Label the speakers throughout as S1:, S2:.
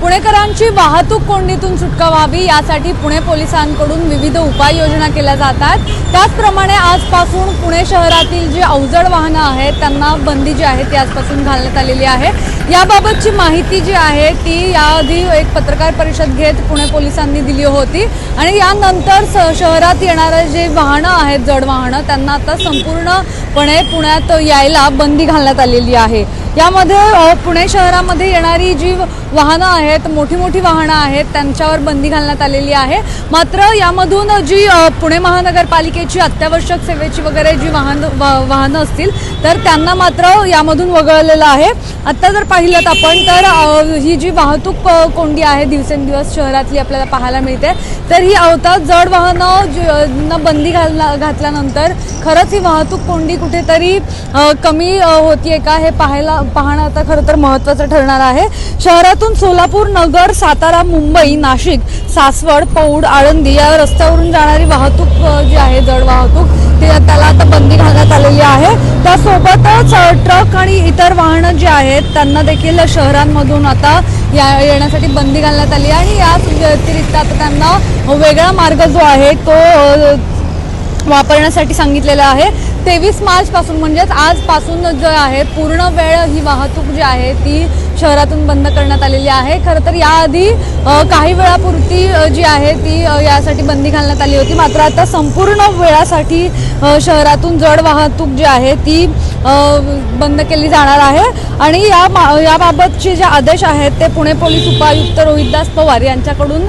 S1: पुणेकरांची वाहतूक कोंडीतून सुटका व्हावी यासाठी पुणे पोलिसांकडून विविध उपाययोजना केल्या जातात. त्याचप्रमाणे आजपासून पुणे शहरातील जी अवजड वाहनं आहेत त्यांना बंदी जी आहे ती आजपासून घालण्यात आलेली आहे. याबाबतची माहिती जी आहे ती याआधी एक पत्रकार परिषद घेत पुणे पोलिसांनी दिली होती. आणि यानंतर स शहरात येणारे जे वाहनं आहेत जड वाहनं त्यांना आता संपूर्णपणे पुण्यात यायला बंदी घालण्यात आलेली आहे. यामध्ये पुणे शहरामध्ये येणारी जी वाहनं आहेत मोठी मोठी वाहनं आहेत त्यांच्यावर बंदी घालण्यात आलेली आहे. मात्र यामधून जी पुणे महानगरपालिकेची अत्यावश्यक सेवेची वगैरे जी वाहन वा- वाहनं असतील तर त्यांना मात्र यामधून वगळलेलं आहे. आत्ता जर पाहिलं आपण तर ही जी वाहतूक कोंडी आहे दिवसेंदिवस शहरातली आपल्याला पाहायला मिळते. तर ही अवतात जड वाहनं बंदी घालला घातल्यानंतर खरंच ही वाहतूक कोंडी कुठेतरी कमी होतीये का हे पाहायला पाहणं आता खरं तर महत्त्वाचं ठरणार आहे. शहरातून सोलापूर नगर सातारा मुंबई नाशिक सासवड पौड आळंदी या रस्त्यावरून जाणारी वाहतूक जी आहे जड वाहतूक ते त्याला आता बंदी घालण्यात आलेली आहे. त्यासोबतच ट्रक आणि इतर वाहनं जी आहेत त्यांना देखील शहरांमधून आता या येण्यासाठी बंदी घालण्यात आली आहे. आणि याच व्यतिरिक्त आता त्यांना वेगळा मार्ग जो आहे तो वापरण्यासाठी सांगितलेलं आहे. तेवीस मार्चपासून म्हणजेच आजपासून जो आहे पूर्ण वेळ ही वाहतूक जी आहे ती शहरातून बंद करण्यात आलेली आहे. खरं तर याआधी काही वेळापुरती जी आहे ती यासाठी बंदी घालण्यात आली होती. मात्र आता संपूर्ण वेळासाठी शहरातून जड वाहतूक जी आहे ती बंद केली जाणार आहे. आणि या मा- याबाबतचे जे आदेश आहेत ते पुणे पोलीस उपायुक्त रोहितदास पवार यांच्याकडून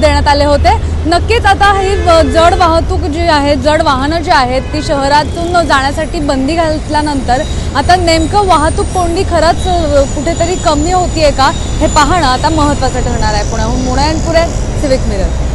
S1: देण्यात आले होते. नक्कीच आता ही जड वाहतूक जी आहे जड वाहनं जी आहेत ती शहरातून जाण्यासाठी बंदी घातल्यानंतर आता नेमकं वाहतूक कोंडी खरंच कुठेतरी कमी होतीये का हे पाहणं आता महत्त्वाचं ठरणार आहे. पुण्याहून मुळ्यांपुरे सिविक मिरर